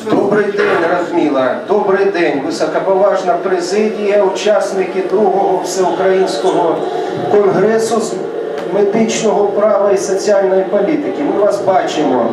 Добрий день, Радміла. Добрий день, високоповажна президія, учасники другого всеукраїнського конгресу з медичного права і соціальної політики. Ми вас бачимо.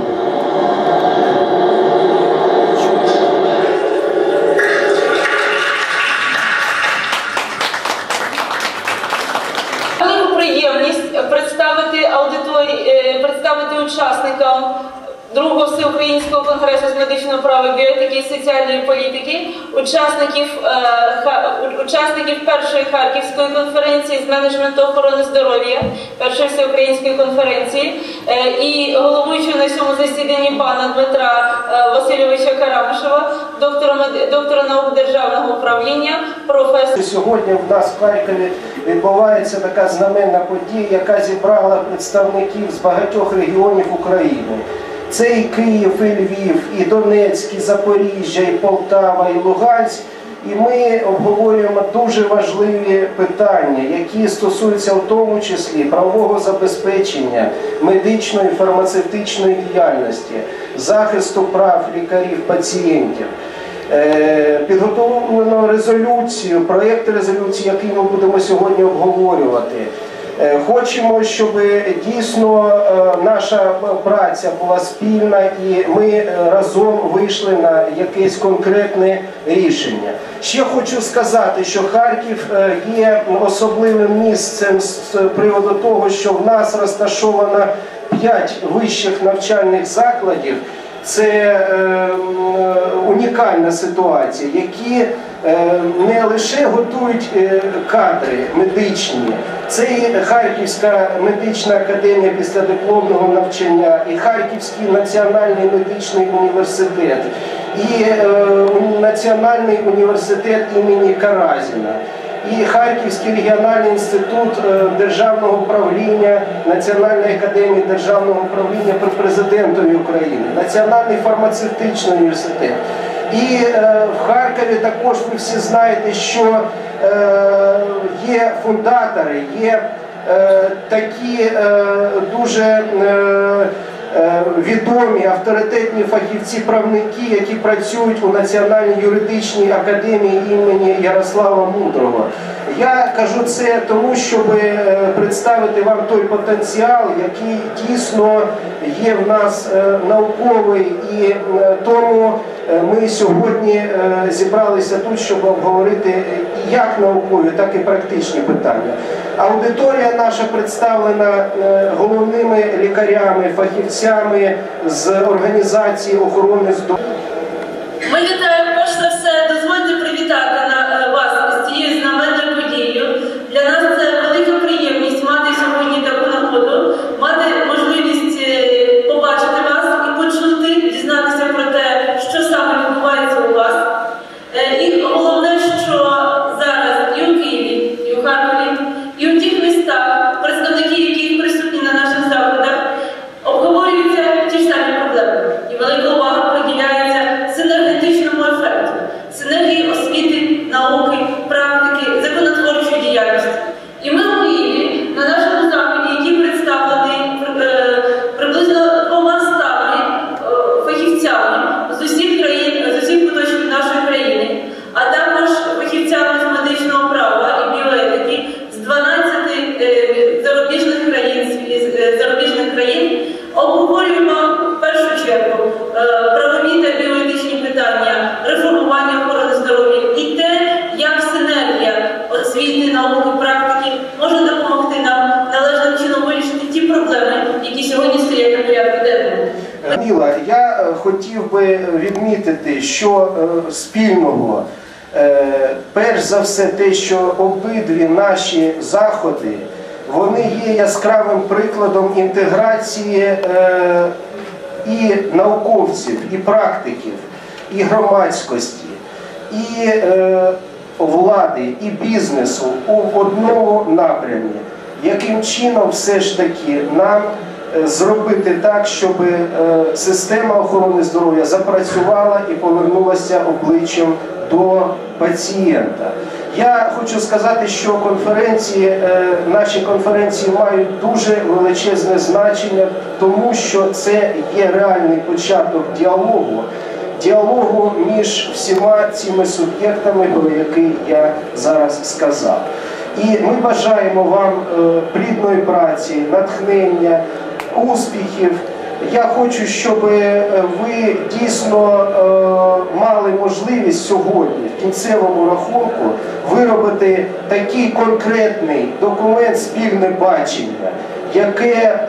Всеукраїнського конгресу з медичного права, біотики і соціальної політики, учасників, е, учасників першої харківської конференції з менеджменту охорони здоров'я, першої всеукраїнської конференції, е, і головуючого на цьому засіданні пана Дмитра е, Васильовича Карамишева, доктора, доктора наук державного управління, професора. Сьогодні в нас в Харкові відбувається така знаменна подія, яка зібрала представників з багатьох регіонів України. Це і Київ, і Львів, і Донецьк, і Запоріжжя, і Полтава, і Луганськ. І ми обговорюємо дуже важливі питання, які стосуються в тому числі правового забезпечення медичної фармацевтичної діяльності, захисту прав лікарів, пацієнтів. Е, Підготовлено резолюцію, проєкт резолюції, який ми будемо сьогодні обговорювати. Е, Хочемо, щоб дійсно е, наша праця була спільна і ми е, разом вийшли на якесь конкретне рішення. Ще хочу сказати, що Харків є особливим місцем з приводу того, що в нас розташовано 5 вищих навчальних закладів. Це унікальна ситуація, які не лише готують е, кадри медичні, це і Харківська медична академія післядипломного навчання, і Харківський національний медичний університет, і е, Національний університет імені Каразіна і Харківський регіональний інститут е, державного управління Національної академії державного управління при президентові України, Національний фармацевтичний університет. І е, в Харкові також ви всі знаєте, що е, є фундатори, є е, такі е, дуже е, е, відомі авторитетні фахівці-правники, які працюють у Національній юридичній академії імені Ярослава Мудрого. Я кажу це тому, щоб е, представити вам той потенціал, який дійсно є в нас е, науковий, і е, тому ми сьогодні зібралися тут, щоб обговорити як наукові, так і практичні питання. Аудиторія наша представлена головними лікарями, фахівцями з організації охорони здоров'я. Ми вітаємо перш за все, дозвольте привітати на Міла, я е, хотів би відмітити, що е, спільного, е, перш за все, те, що обидві наші заходи, вони є яскравим прикладом інтеграції і науковців, і практиків, і громадськості, і влади, і бізнесу у одному напрямі. Яким чином все ж таки нам зробити так, щоб е, система охорони здоров'я запрацювала і повернулася обличчям до пацієнта. Я хочу сказати, що конференції, е, наші конференції мають дуже величезне значення, тому що це є реальний початок діалогу. діалогу між всіма цими суб'єктами, про які я зараз сказав. І ми бажаємо вам е, плідної праці, натхнення, успіхів. Я хочу, щоб е, ви дійсно е, мали можливість сьогодні в кінцевому рахунку виробити такий конкретний документ спільне бачення, яке е,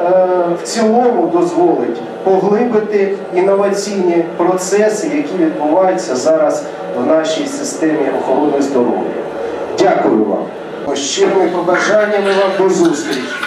в цілому дозволить поглибити інноваційні процеси, які відбуваються зараз в нашій системі охорони здоров'я. Дякую вам. Щирими побажаннями вам до зустрічі.